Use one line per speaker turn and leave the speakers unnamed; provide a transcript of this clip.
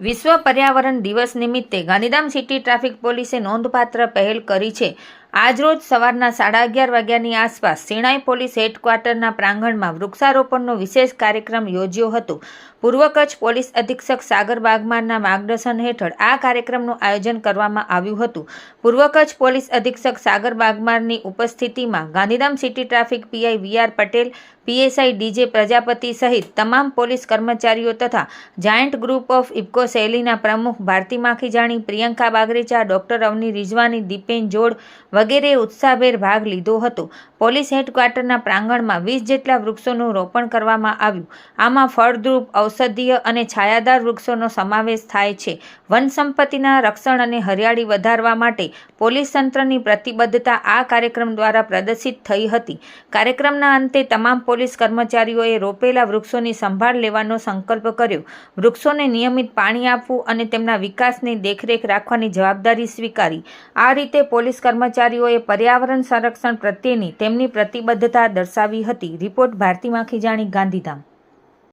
વિશ્વ પર્યાવરણ દિવસ નિમિત્તે ગાંધીધામ સિટી ટ્રાફિક પોલીસે નોંધપાત્ર પહેલ કરી છે. આજરોજ સવારના સાડા અગિયાર વાગ્યાની આસપાસ સિણાઈ પોલીસ હેડક્વાર્ટરના પ્રાંગણમાં વૃક્ષારોપણનો વિશેષ કાર્યક્રમ યોજ્યો હતો. પૂર્વ કચ્છ પોલીસ અધિક્ષક સાગર બાગમારના માર્ગદર્શન હેઠળ આ કાર્યક્રમનું આયોજન કરવામાં આવ્યું હતું. પૂર્વ કચ્છ પોલીસ અધિક્ષક સાગર બાગમારની ઉપસ્થિતિમાં Gandhidham city traffic PI V R Patel PSI DJ Prajapati સહિત તમામ પોલીસ કર્મચારીઓ તથા જાયન્ટ ગ્રુપ ઓફ ઇફકો શૈલીના પ્રમુખ ભારતી માખીજાણી, પ્રિયંકા બાગરેચા, ડોક્ટર અવની રિઝવાની, દીપેન જોડ વગેરે ઉત્સાહભેર ભાગ લીધો હતો. પોલીસ હેડક્વાર્ટરના પ્રાંગણમાં વીસ જેટલા વૃક્ષોનું રોપણ કરવામાં આવ્યું. આમાં ફળદ્રુપ, ઔષધીય અને છાયાદાર વૃક્ષોનો સમાવેશ થાય છે. વન સંપત્તિના રક્ષણ અને હરિયાળી વધારવા માટે પોલીસ તંત્રની પ્રતિબદ્ધતા આ કાર્યક્રમ દ્વારા પ્રદર્શિત થઈ હતી. કાર્યક્રમના અંતે તમામ પોલીસ કર્મચારીઓએ રોપેલા વૃક્ષોની સંભાળ લેવાનો સંકલ્પ કર્યો. વૃક્ષોને નિયમિત પાણી આપવું અને તેમના વિકાસની દેખરેખ રાખવાની જવાબદારી સ્વીકારી. આ રીતે પોલીસ કર્મચારીઓએ પર્યાવરણ સંરક્ષણ પ્રત્યેની તેમની પ્રતિબદ્ધતા દર્શાવી હતી. રિપોર્ટ ભારતી માખીજાણી ગાંધીધામ.